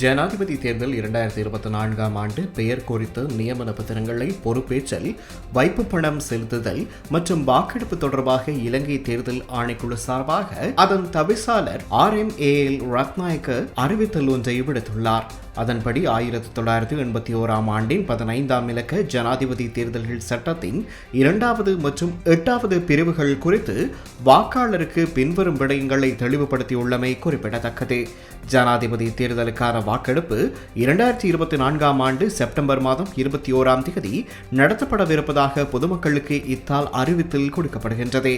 ஜனாதிபதி தேர்தல் இரண்டாயிரத்தி இருபத்தி நான்காம் ஆண்டு பெயர் குறித்த நியமன பத்திரங்களை பொறுப்பேற்றல் வைப்பு பணம் செலுத்துதல் மற்றும் வாக்கெடுப்பு தொடர்பாக இலங்கை தேர்தல் ஆணைக்குழு சார்பாக அதன் தவிசாளர் R M A L Ratnayake அறிவித்தல் ஒன்றை விடுத்துள்ளார். அதன்படி ஆயிரத்தி தொள்ளாயிரத்தி எண்பத்தி ஓராம் ஆண்டின் பதினைந்தாம் இலக்க ஜனாதிபதி தேர்தல்கள் சட்டத்தின் இரண்டாவது மற்றும் எட்டாவது பிரிவுகள் குறித்து வாக்காளருக்கு பின்வரும் விடயங்களை தெளிவுபடுத்தியுள்ளமை குறிப்பிடத்தக்கது. ஜனாதிபதி தேர்தலுக்கான வாக்கெடுப்பு இரண்டாயிரத்தி இருபத்தி நான்காம் ஆண்டு செப்டம்பர் மாதம் இருபத்தி ஓராம் தேதி நடத்தப்படவிருப்பதாக பொதுமக்களுக்கு இத்தால் அறிவித்தல் கொடுக்கப்படுகின்றது.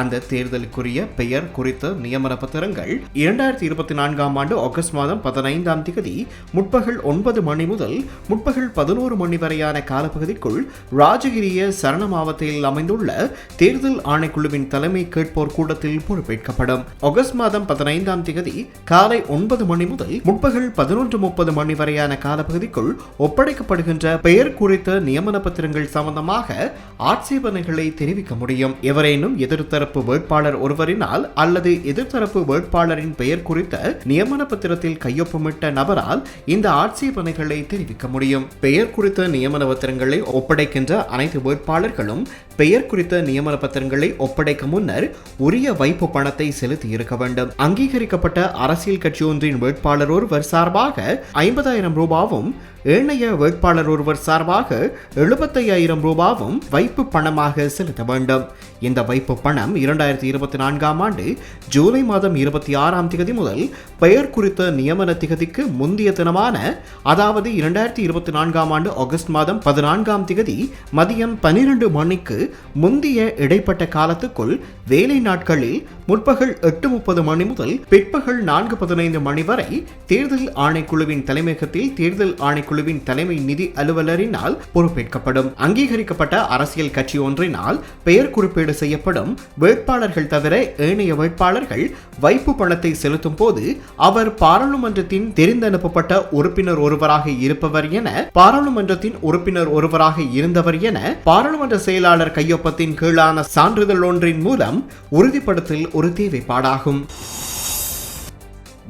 அந்த தேர்தலுக்குரிய பெயர் குறித்த நியமன பத்திரங்கள் இரண்டாயிரத்தி இருபத்தி நான்காம் ஆண்டு ஆகஸ்ட் மாதம் பதினைந்தாம் தேதி முற்பகல் ஒன்பது மணி முதல் முற்பகல் பதினோரு மணி வரையான காலப்பகுதிக்குள் ராஜகிரிய சரண மாவட்டத்தில் அமைந்துள்ள தேர்தல் ஆணைக்குழுவின் தலைமை கேட்போர் கூட்டத்தில் பொறுப்பேற்கப்படும். ஆகஸ்ட் மாதம் பதினைந்தாம் தேதி காலை ஒன்பது மணி முதல் முற்பகல் பதினொன்று முப்பது மணி வரையான காலப்பகுதிக்குள் ஒப்படைக்கப்படுகின்ற பெயர் குறித்த நியமன பத்திரங்கள் சம்பந்தமாக ஆட்சேபனைகளை தெரிவிக்க முடியும். எவரேனும் எதிர்த்தரப்பு வேட்பாளர் ஒருவரினால் அல்லது எதிர்த்தரப்பு வேட்பாளரின் பெயர் குறித்த நியமன பத்திரத்தில் கையொப்பமிட்ட நபரால் இந்த ஆட்சேபனைகளை தெரிவிக்க முடியும். பெயர் குறித்த நியமன பத்திரங்களை ஒப்படைக்கின்ற அனைத்து வேட்பாளர்களும் பெயர் குறித்த நியமன பத்திரங்களை ஒப்படைக்க முன்னர் உரிய வைப்பு பணத்தை செலுத்தி இருக்க வேண்டும். அங்கீகரிக்கப்பட்ட அரசியல் கட்சி ஒன்றின் வேட்பாளர் ஒருவர் சார்பாக ஐம்பதாயிரம் ரூபாவும் ஏனைய வேட்பாளர் ஒருவர் சார்பாக எழுபத்தையாயிரம் ரூபாவும் வைப்பு பணமாக செலுத்த வேண்டும். இந்த வைப்பு பணம் இரண்டாயிரத்தி இருபத்தி நான்காம் ஆண்டு ஜூலை மாதம் இருபத்தி ஆறாம் திகதி முதல் பெயர் குறித்த நியமன திகதிக்கு முந்தைய தினமான அதாவது இரண்டாயிரத்தி இருபத்தி நான்காம் ஆண்டு ஆகஸ்ட் மாதம் பதினான்காம் திகதி மதியம் பனிரெண்டு மணிக்கு முந்தைய இடைப்பட்ட காலத்துக்குள் வேலை நாட்களில் முற்பகல் எட்டு முப்பது மணி முதல் பிற்பகல் நான்கு பதினைந்து மணி வரை தேர்தல் ஆணைக்குழுவின் தலைமையகத்தில் தேர்தல் ஆணைக்குழுவின் தலைமை நிதி அலுவலரினால் பொறுப்பேற்கப்படும். அங்கீகரிக்கப்பட்ட அரசியல் கட்சி ஒன்றினால் பெயர் குறிப்பீடு செய்யப்படும். வேட்பாளர்கள் தவிர ஏனைய வேட்பாளர்கள் வைப்பு பணத்தை செலுத்தும் போது அவர் பாராளுமன்றத்தின் தெரிந்தனுப்பப்பட்ட உறுப்பினர் ஒருவராக இருப்பவர் என பாராளுமன்றத்தின் உறுப்பினர் ஒருவராக இருந்தவர் என பாராளுமன்ற செயலாளர் கையொப்பத்தின் கீழான சான்றிதழ் ஒன்றின் மூலம் உறுதிப்படுத்தல் ஒரு தேவைப்பாடாகும்.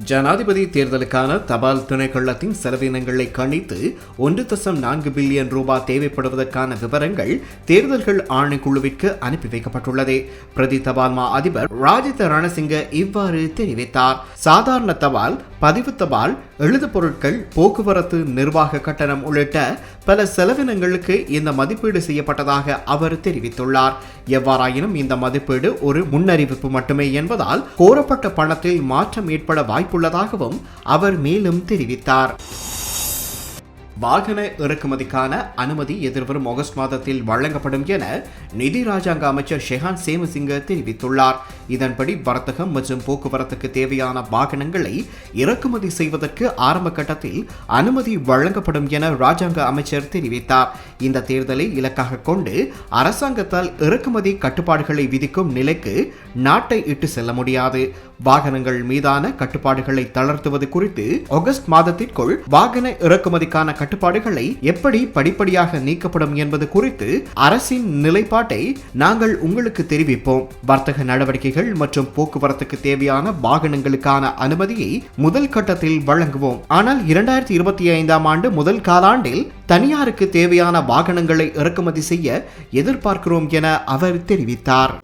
ஜனாதிபதி தேர்தலுக்கான தபால் திணைக்களத்தின் செலவினங்களை கணித்து ஒன்று தசம் நான்கு பில்லியன் ரூபாய் தேவைப்படுவதற்கான விவரங்கள் தேர்தல்கள் ஆணைக்குழுவிற்கு அனுப்பி வைக்கப்பட்டுள்ளது. பிரதி தபால் மா அதிபர் ராஜித ரணசிங்க இவ்வாறு தெரிவித்தார். சாதாரண தபால் பதிவு தபால் எழுது பொருட்கள் போக்குவரத்து நிர்வாக கட்டணம் உள்ளிட்ட பல செலவினங்களுக்கு இந்த மதிப்பீடு செய்யப்பட்டதாக அவர் தெரிவித்துள்ளார். எவ்வாறாயினும் இந்த மதிப்பீடு ஒரு முன்னறிவிப்பு மட்டுமே என்பதால் கோரப்பட்ட பணத்தில் மாற்றம் ஏற்பட வாய்ப்புள்ளதாகவும் அவர் மேலும் தெரிவித்தார். வாகன இறக்குமதிக்கான அனுமதி எதிர்வரும் ஆகஸ்ட் மாதத்தில் வழங்கப்படும் என நிதி ராஜாங்க அமைச்சர் ஷெஹான் சேமசிங்க தெரிவித்துள்ளார். இதன்படி வர்த்தகம் மற்றும் போக்குவரத்துக்கு தேவையான வாகனங்களை இறக்குமதி செய்வதற்கு ஆரம்ப கட்டத்தில் அனுமதி வழங்கப்படும் என ராஜாங்க அமைச்சர் தெரிவித்தார். இந்த தேர்தலை இலக்காக கொண்டு அரசாங்கத்தால் இறக்குமதி கட்டுப்பாடுகளை விதிக்கும் நிலைக்கு நாட்டை இட்டு செல்ல முடியாது. வாகனங்கள் மீதான கட்டுப்பாடுகளை தளர்த்துவது குறித்து ஆகஸ்ட் மாதத்திற்குள் வாகன இறக்குமதிக்கான கட்டுப்பாடுகளை எப்படி படிப்படியாக நீக்கப்படும் என்பது குறித்து அரசின் நிலைப்பாட்டை நாங்கள் உங்களுக்கு தெரிவிப்போம். வர்த்தக நடவடிக்கைகள் மற்றும் போக்குவரத்துக்கு தேவையான வாகனங்களுக்கான அனுமதியை முதல் கட்டத்தில் வழங்குவோம். ஆனால் இரண்டாயிரத்தி இருபத்தி ஐந்தாம் ஆண்டு முதல் காலாண்டில் தனியாருக்கு தேவையான வாகனங்களை இறக்குமதி செய்ய எதிர்பார்க்கிறோம் என அவர் தெரிவித்தார்.